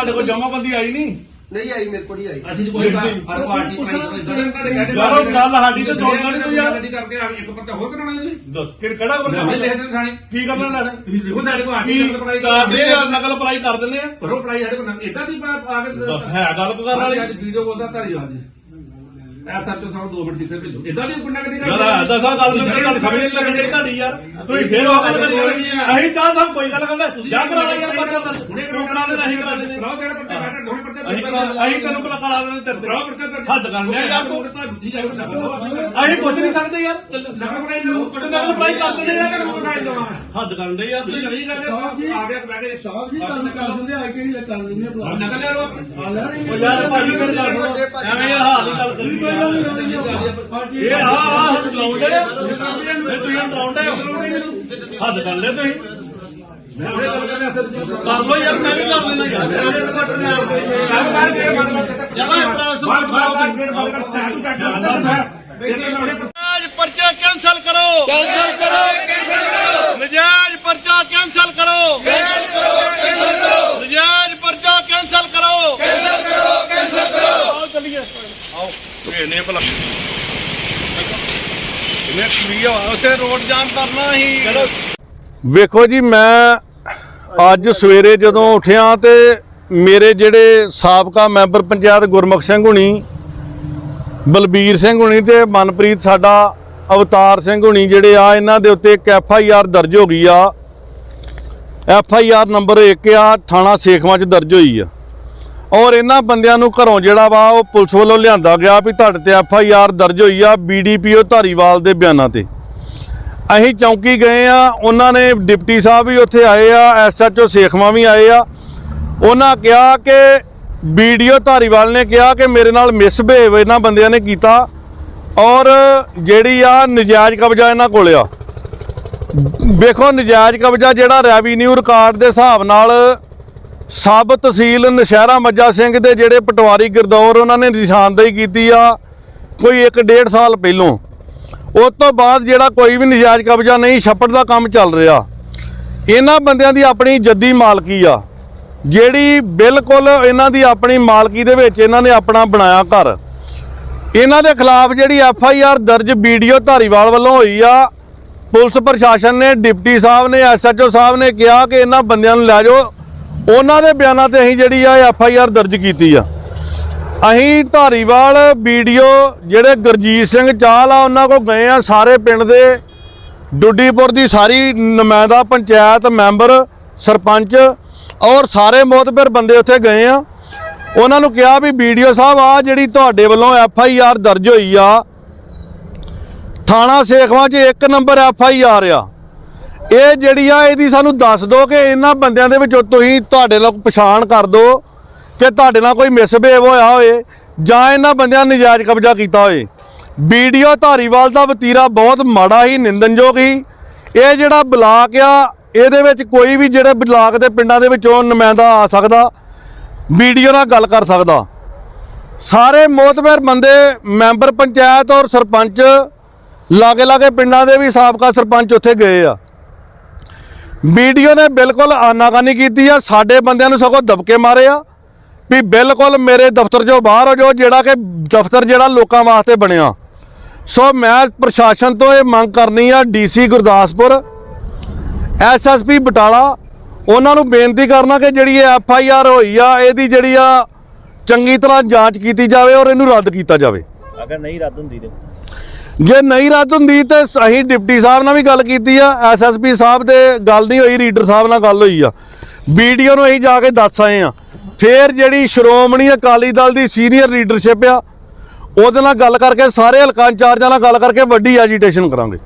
ਤੁਹਾਡੇ ਕੋਲ ਜਮਾਬੰਦੀ ਆਈ ਨਹੀਂ? ਨਹੀਂ ਆਈ ਮੇਰੇ ਕੋਲ ਨਹੀਂ ਆਈ। ਅਸੀਂ ਤਾਂ ਕੋਈ ਹਰ ਪਾਰਟੀ ਬਣਾਈ ਕੋਈ ਇਦਾਂ ਯਾਰੋ ਗੱਲ ਸਾਡੀ ਤੇ ਜੋੜਨਾ ਨਹੀਂ ਕੋਈ ਯਾਰ। ਕਰਕੇ ਆ ਇੱਕ ਪੱਤਾ ਹੋਰ ਕਰਾਉਣਾ ਜੀ? ਦੱਸ, ਫਿਰ ਕਿਹੜਾ ਬੰਦਾ ਲਿਖ ਦੇਣ ਥਾਣੇ ਕੀ ਕਰਨਾ ਲੈਣਾ? ਤੁਸੀਂ ਦੇਖੋ ਸਾਡੇ ਕੋਲ ਕੀ ਆਰਟੀ ਪੜਾਈ ਕਰਦੇ ਆ। ਨਕਲ ਪੜਾਈ ਕਰ ਦਿੰਦੇ ਆ। ਪਰੋ ਪੜਾਈ ਸਾਡੇ ਕੋਲ ਇਦਾਂ ਦੀ ਬਾਤ ਆਵੇ ਦੱਸ ਹੈ ਗੱਲ ਕੋ ਕਰਨ ਵਾਲੀ ਅੱਜ ਵੀਡੀਓ ਬੋਲਦਾ ਧਾਰੀ ਜੀ। ਐ ਸੱਚੋ ਸਾਨੂੰ 2 ਮਿੰਟ ਕਿਸੇ ਭੇਜੋ। ਇਦਾਂ ਦੀ ਗੁੰਡਾ ਗੱਡੀ ਯਾਰ ਦੱਸਾ ਗੱਲ ਨੂੰ ਗੱਲ ਸਮਝ ਨਹੀਂ ਲੱਗਣੀ ਤੁਹਾਡੀ ਯਾਰ। ਤੁਸੀਂ ਫੇਰ ਉਹ ਗੱਲ ਕਰੀ ਜਾਣੀ ਅਸੀਂ ਚਾਹ ਸਭ ਕੋਈ ਗੱਲ ਕਰਦਾ। ਜਾ ਕਰਾ ਲੈ ਯਾਰ ਪਰਚਾ ਦੱਸ ਹੁਣੇ ਕਰਾ ਲੈ ਅਸੀਂ ਕਰਾ ਕਰਾਓ ਜਿਹੜਾ ਪਰਚਾ ਬੈਠਾ ਦੋਨੇ ਪਰਚਾ ਅਸੀਂ ਕਰਾ ਅਸੀਂ ਤੈਨੂੰ ਪਤਾ ਕਰਾ ਦੇਣੇ ਤੇਰੇ ਕਰਾਓ ਪਰਚਾ ਤੇ ਹੱਦ ਕਰ ਲਿਆ ਯਾਰ ਤੂੰ। ਬੁੱਧੀ ਜਾਵੇ ਅਸੀਂ ਪੁੱਛ ਨਹੀਂ ਸਕਦੇ ਯਾਰ। ਨਕਲ ਪੜਾਈ ਲਓ ਨਕਲ ਪੜਾਈ ਕਰ ਦਿੰਦੇ ਯਾਰ ਨਕਲ ਪੜਾਈ ਲਓ ਹੱਦ ਕਰਨ ਦੇ ਯਾਰ ਤੁਸੀਂ ਨਹੀਂ ਕਰਦੇ ਆ ਗਿਆ ਬੈ ਕੇ। ਸਾਹਿਬ ਜੀ ਤੁਹਾਨੂੰ ਕਰ ਦਿੰਦੇ ਆ ਕਿਹੜੀ ਕਰ ਲੈਂਦੇ ਆ ਭਲਾ। ਨਕਲ ਲੈ ਲਓ ਆ ਲੈਣਗੇ ਉਹ ਯਾਰ ਭਾਜੀ ਮੇਰੇ ਨਾਲ ਸੁਣੋ ਐਵੇਂ ਯਾਰ ਹਾਲ ਦੀ ਗੱਲ ਕਰੀ ਯਾਰ ਇਹ ਆ ਆ ਲਾਉਂਦੇ ਇਹ ਤੁਸੀਂ ਲਾਉਂਦੇ ਹੱਦ ਕਰ ਲੈ ਤੁਸੀਂ। ਕਰ ਲੋ ਯਾਰ। ਮੈਂ ਵੀ ਕਰ ਲੈਣਾ ਯਾਰ ਗੱਲ ਬਾਹਰ ਕੇ। ਗੱਲ ਜਮਾ ਬਾਹਰ ਗੇਟ ਬੰਦ ਕਰ ਸਟੈਂਡ ਕੱਟ ਨਜਾਇਜ਼ ਪਰਚਾ ਕੈਂਸਲ ਕਰੋ। ਕੈਂਸਲ ਕਰੋ ਕੈਂਸਲ ਕਰੋ। ਨਜਾਇਜ਼ ਪਰਚਾ ਕੈਂਸਲ ਕਰੋ। ਕੈਂਸਲ ਕਰੋ ਕੈਂਸਲ ਕਰੋ। ਨਜਾਇਜ਼ ਪਰਚਾ ਕੈਂਸਲ ਕਰੋ। ਕੈਂਸਲ ਕਰੋ ਕੈਂਸਲ ਕਰੋ। ਆਓ ਚਲੀਏ। ਆਓ। ਇਹ ਨੇ ਭਲਾ ਇਹਨੇ ਕੁੜੀ ਆ। ਉੱਥੇ ਰੋਡ ਜਾਮ ਕਰਨਾ ਹੀ ਚਲੋ ਵੇਖੋ ਜੀ ਮੈਂ ਅੱਜ ਸਵੇਰੇ ਜਦੋਂ ਉੱਠਿਆ ਤੇ ਮੇਰੇ ਜਿਹੜੇ ਸਾਬਕਾ ਮੈਂਬਰ ਪੰਚਾਇਤ ਗੁਰਮੁਖ ਸਿੰਘ ਹੁਣੀ, ਬਲਬੀਰ ਸਿੰਘ ਹੁਣੀ ਤੇ ਮਨਪ੍ਰੀਤ ਸਾਡਾ ਅਵਤਾਰ ਸਿੰਘ ਹੁਣੀ ਜਿਹੜੇ ਆ, ਇਹਨਾਂ ਦੇ ਉੱਤੇ ਇੱਕ ਐਫ ਆਈ ਆਰ ਦਰਜ ਹੋ ਗਈ ਆ। ਐਫ ਆਈ ਆਰ ਨੰਬਰ 1 ਆ, ਥਾਣਾ ਸੇਖਵਾਂ ਚ ਦਰਜ ਹੋਈ ਆ। ਔਰ ਇਹਨਾਂ ਬੰਦਿਆਂ ਨੂੰ ਘਰੋਂ ਜਿਹੜਾ ਵਾ, ਉਹ ਪੁਲਿਸ ਵੱਲੋਂ ਲਿਆਂਦਾ ਗਿਆ ਵੀ ਤੁਹਾਡੇ ਤੇ ਐਫ ਆਈ ਆਰ ਦਰਜ ਹੋਈ ਆ ਬੀਡੀਪੀਓ ਧਾਰੀਵਾਲ ਦੇ ਬਿਆਨਾਂ ਤੇ। ਅਸੀਂ ਚੌਂਕੀ ਗਏ ਆ, ਉਹਨਾਂ ਨੇ ਡਿਪਟੀ ਸਾਹਿਬ ਵੀ ਉੱਥੇ ਆਏ ਆ ਐਸਐਚਓ ਸੇਖਵਾਂ ਵੀ ਆਏ ਆ। ਉਹਨਾਂ ਕਿਹਾ ਕਿ ਵੀਡੀਓ ਧਾਰੀਵਾਲ ਨੇ ਕਿਹਾ ਕਿ ਮੇਰੇ ਨਾਲ ਮਿਸਬਿਹੇਵ ਇਹਨਾਂ ਬੰਦਿਆਂ ਨੇ ਕੀਤਾ ਔਰ ਜਿਹੜੀ ਆ ਨਜਾਇਜ਼ ਕਬਜ਼ਾ ਇਹਨਾਂ ਕੋਲ ਆ। ਵੇਖੋ, ਨਜਾਇਜ਼ ਕਬਜ਼ਾ ਜਿਹੜਾ ਰੈਵਨਿਊ ਰਿਕਾਰਡ ਦੇ ਹਿਸਾਬ ਨਾਲ ਸਬ ਤਹਿਸੀਲ ਨਸ਼ਹਿਰਾ ਮੱਜਾ ਸਿੰਘ ਦੇ ਜਿਹੜੇ ਪਟਵਾਰੀ ਗਿਰਦੌਰ ਉਹਨਾਂ ਨੇ ਨਿਸ਼ਾਨਦੇਹੀ ਕੀਤੀ ਆ, ਕੋਈ 1.5 ਸਾਲ ਪਹਿਲੋਂ। ਉਸ ਤੋਂ ਬਾਅਦ ਜਿਹੜਾ ਕੋਈ ਵੀ ਨਜਾਇਜ਼ ਕਬਜ਼ਾ ਨਹੀਂ, ਛੱਪੜ ਦਾ ਕੰਮ ਚੱਲ ਰਿਹਾ। ਇਹਨਾਂ ਬੰਦਿਆਂ ਦੀ ਆਪਣੀ ਜੱਦੀ ਮਾਲਕੀ ਆ। ਜਿਹੜੀ ਬਿਲਕੁਲ ਇਹਨਾਂ ਦੀ ਆਪਣੀ ਮਾਲਕੀ ਦੇ ਵਿੱਚ ਇਹਨਾਂ ਨੇ ਆਪਣਾ ਬਣਾਇਆ ਘਰ। ਇਹਨਾਂ ਦੇ ਖਿਲਾਫ ਜਿਹੜੀ ਐਫ ਆਈ ਆਰ ਦਰਜ ਵੀਡੀਓ ਧਾਰੀਵਾਲ ਵੱਲੋਂ ਹੋਈ ਆ, ਪੁਲਿਸ ਪ੍ਰਸ਼ਾਸਨ ਨੇ, ਡਿਪਟੀ ਸਾਹਿਬ ਨੇ ਐਸਐਚਓ ਸਾਹਿਬ ਨੇ ਕਿਹਾ ਕਿ ਇਹਨਾਂ ਬੰਦਿਆਂ ਨੂੰ ਲੈ ਜਾਓ। ਉਹਨਾਂ ਦੇ ਬਿਆਨਾਂ ਤੇ ਅਸੀਂ ਜਿਹੜੀ ਆ ਐਫ ਆਈ ਆਰ ਦਰਜ ਕੀਤੀ ਆ। ਅਸੀਂ ਧਾਰੀਵਾਲ ਵੀਡੀਓ ਜਿਹੜੇ ਗੁਰਜੀਤ ਸਿੰਘ ਚਾਹਲ ਆ, ਉਹਨਾਂ ਕੋਲ ਗਏ ਆ ਸਾਰੇ ਪਿੰਡ ਦੇ। ਡੁੱਡੀਪੁਰ ਦੀ ਸਾਰੀ ਨੁਮਾਇੰਦਾ ਪੰਚਾਇਤ ਮੈਂਬਰ, ਸਰਪੰਚ ਔਰ ਸਾਰੇ ਮੋਤਬਰ ਬੰਦੇ ਉੱਥੇ ਗਏ ਆ। ਉਹਨਾਂ ਨੂੰ ਕਿਹਾ ਵੀ ਵੀਡੀਓ ਸਾਹਿਬ ਆ ਜਿਹੜੀ ਤੁਹਾਡੇ ਵੱਲੋਂ ਐਫ ਆਈ ਆਰ ਦਰਜ ਹੋਈ ਆ, ਥਾਣਾ ਸੇਖਵਾਂ 'ਚ ਇੱਕ ਨੰਬਰ ਐਫ ਆਈ ਆਰ ਆ। ਇਹ ਜਿਹੜੀ ਆ, ਇਹਦੀ ਸਾਨੂੰ ਦੱਸ ਦਿਓ ਕਿ ਇਹਨਾਂ ਬੰਦਿਆਂ ਦੇ ਵਿੱਚੋਂ ਤੁਸੀਂ, ਤੁਹਾਡੇ ਲੋਕ ਪਛਾਣ ਕਰ ਦਿਓ। ਕਿ ਤੁਹਾਡੇ ਨਾਲ ਕੋਈ ਮਿਸਬਿਹੇਵ ਹੋਇਆ ਹੋਏ ਜਾਂ ਇਹਨਾਂ ਬੰਦਿਆਂ ਨੇ ਨਜਾਇਜ਼ ਕਬਜ਼ਾ ਕੀਤਾ ਹੋਏ ਵੀਡੀਓ ਧਾਰੀਵਾਲ ਦਾ ਵਤੀਰਾ ਬਹੁਤ ਮਾੜਾ ਹੀ ਨਿੰਦਨਯੋਗ ਹੀ ਇਹ ਜਿਹੜਾ ਬਲਾਕ ਆ, ਇਹਦੇ ਵਿੱਚ ਕੋਈ ਵੀ ਜਿਹੜੇ ਬਲਾਕ ਦੇ ਪਿੰਡਾਂ ਦੇ ਵਿੱਚੋਂ ਨੁਮਾਇੰਦਾ ਆ ਸਕਦਾ ਵੀਡੀਓ ਨਾਲ ਗੱਲ ਕਰ ਸਕਦਾ। ਸਾਰੇ ਮੋਤਬਰ ਬੰਦੇ, ਮੈਂਬਰ ਪੰਚਾਇਤ ਔਰ ਸਰਪੰਚ ਲਾਗੇ ਲਾਗੇ ਪਿੰਡਾਂ ਦੇ ਵੀ ਸਾਬਕਾ ਸਰਪੰਚ ਉੱਥੇ ਗਏ ਆ। ਵੀਡੀਓ ਨੇ ਬਿਲਕੁਲ ਆਨਾਕਾਨੀ ਕੀਤੀ ਆ, ਸਾਡੇ ਬੰਦਿਆਂ ਨੂੰ ਸਗੋਂ ਦਬਕੇ ਮਾਰੇ ਆ। ਵੀ ਬਿਲਕੁਲ ਮੇਰੇ ਦਫ਼ਤਰ ਚੋਂ ਬਾਹਰ ਹੋ ਜਾਓ ਜਿਹੜਾ ਕਿ ਦਫ਼ਤਰ ਜਿਹੜਾ ਲੋਕਾਂ ਵਾਸਤੇ ਬਣਿਆ। ਸੋ ਮੈਂ ਪ੍ਰਸ਼ਾਸਨ ਤੋਂ ਇਹ ਮੰਗ ਕਰਨੀ ਆ ਡੀਸੀ ਗੁਰਦਾਸਪੁਰ ਐਸਐਸਪੀ ਬਟਾਲਾ ਉਹਨਾਂ ਨੂੰ ਬੇਨਤੀ ਕਰਨਾ ਕਿ ਜਿਹੜੀ ਇਹ ਐਫ ਆਈ ਆਰ ਹੋਈ ਆ ਇਹਦੀ ਜਿਹੜੀ ਆ ਚੰਗੀ ਤਰ੍ਹਾਂ ਜਾਂਚ ਕੀਤੀ ਜਾਵੇ ਔਰ ਇਹਨੂੰ ਰੱਦ ਕੀਤਾ ਜਾਵੇ। ਅਗਰ ਨਹੀਂ ਰੱਦ ਹੁੰਦੀ ਤੇ? ਜੇ ਨਹੀਂ ਰੱਦ ਹੁੰਦੀ ਤੇ ਅਸੀਂ ਡਿਪਟੀ ਸਾਹਿਬ ਨਾਲ ਵੀ ਗੱਲ ਕੀਤੀ ਆ ਐਸਐਸਪੀ ਸਾਹਿਬ ਦੇ ਗੱਲ ਨਹੀਂ ਹੋਈ ਰੀਡਰ ਸਾਹਿਬ ਨਾਲ ਗੱਲ ਹੋਈ ਆ। ਵੀਡੀਓ ਨੂੰ ਅਸੀਂ ਜਾ ਕੇ ਦੱਸ ਆਏ ਆ। ਫੇਰ ਜਿਹੜੀ ਸ਼੍ਰੋਮਣੀ ਅਕਾਲੀ ਦਲ ਦੀ ਸੀਨੀਅਰ ਲੀਡਰਸ਼ਿਪ ਆ, ਉਹਦੇ ਨਾਲ ਗੱਲ ਕਰਕੇ, ਸਾਰੇ ਹਲਕਾ ਇੰਚਾਰਜਾਂ ਨਾਲ ਗੱਲ ਕਰਕੇ ਵੱਡੀ ਐਜੀਟੇਸ਼ਨ ਕਰਾਂਗੇ।